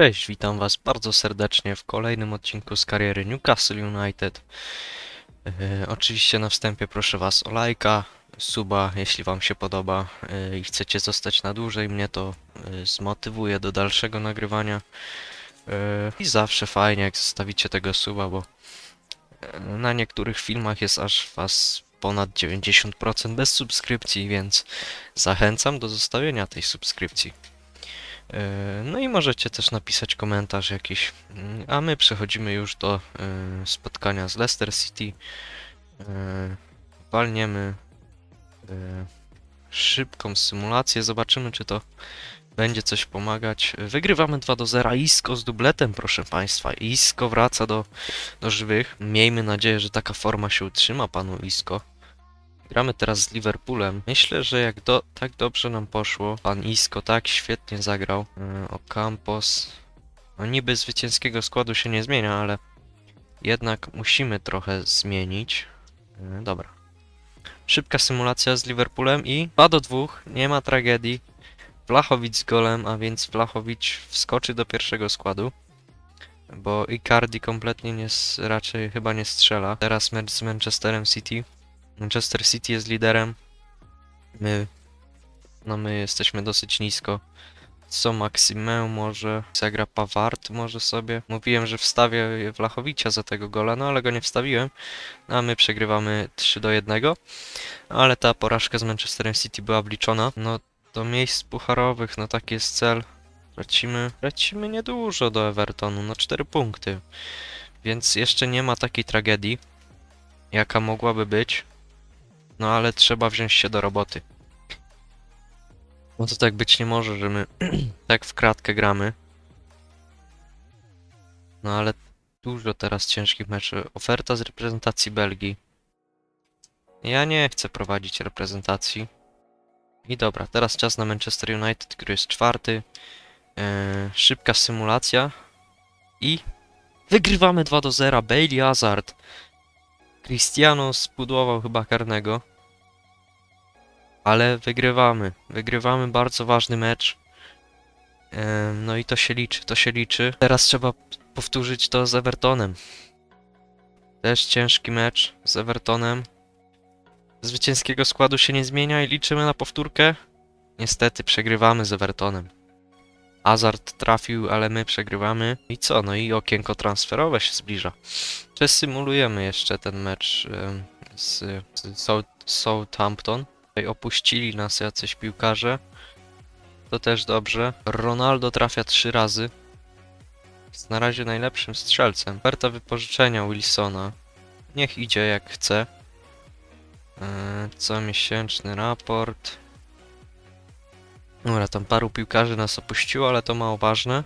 Cześć, witam Was bardzo serdecznie w kolejnym odcinku z kariery Newcastle United. E, oczywiście na wstępie proszę Was o lajka, suba, jeśli Wam się podoba e, i chcecie zostać na dłużej, mnie to e, zmotywuje do dalszego nagrywania. I zawsze fajnie jak zostawicie tego suba, bo na niektórych filmach jest aż Was ponad 90% bez subskrypcji, więc zachęcam do zostawienia tej subskrypcji. E, No i możecie też napisać komentarz jakiś. Mm, A my przechodzimy już do e, spotkania z Leicester City. E, Walniemy szybką symulację. Zobaczymy, czy to będzie coś pomagać. Wygrywamy 2 do 0. Isco z dubletem, proszę Państwa. Isco wraca do, do żywych. Miejmy nadzieję, że taka forma się utrzyma panu Isco. Gramy teraz z Liverpoolem. Myślę, że jak do, tak dobrze nam poszło, pan Isco tak świetnie zagrał. Yy, Ocampos. No niby zwycięskiego składu się nie zmienia, ale jednak musimy trochę zmienić. Yy, dobra. Szybka symulacja z Liverpoolem i 2 do 2, nie ma tragedii. Vlachowicz z golem, a więc Vlachowicz wskoczy do pierwszego składu. Bo Icardi kompletnie nie, raczej chyba nie strzela. Teraz mecz z Manchesterem City. Manchester City jest liderem. My, no my jesteśmy dosyć nisko. Co Maximę może, zagra Pawart może sobie. Mówiłem, że wstawię Vlachowicza za tego gola, no ale go nie wstawiłem. No, A my przegrywamy 3 do 1. Ale ta porażka z Manchesterem City była wliczona. No do miejsc pucharowych, no taki jest cel. Lecimy, lecimy niedużo do Evertonu, no 4 punkty. Więc jeszcze nie ma takiej tragedii, jaka mogłaby być. No ale trzeba wziąć się do roboty. No to tak być nie może, że my tak w kratkę gramy. No ale dużo teraz ciężkich meczy. Oferta z reprezentacji Belgii. Ja nie chcę prowadzić reprezentacji. I dobra, teraz czas na Manchester United, który jest czwarty. Eee, szybka symulacja. I wygrywamy 2 do 0. Bailey Hazard. Cristiano spudłował chyba karnego. Ale wygrywamy. Wygrywamy bardzo ważny mecz. No i to się liczy, to się liczy. Teraz trzeba powtórzyć to z Evertonem. Też ciężki mecz z Evertonem. Zwycięskiego składu się nie zmienia i liczymy na powtórkę. Niestety przegrywamy z Evertonem. Hazard trafił, ale my przegrywamy. I co? No i okienko transferowe się zbliża. Przesymulujemy jeszcze ten mecz z, z South, Southampton. Tutaj opuścili nas jacyś piłkarze. To też dobrze. Ronaldo trafia trzy razy. Jest na razie najlepszym strzelcem. Oferta wypożyczenia Wilsona. Niech idzie jak chce. Eee, comiesięczny raport. Dobra, tam paru piłkarzy nas opuściło, ale to mało ważne.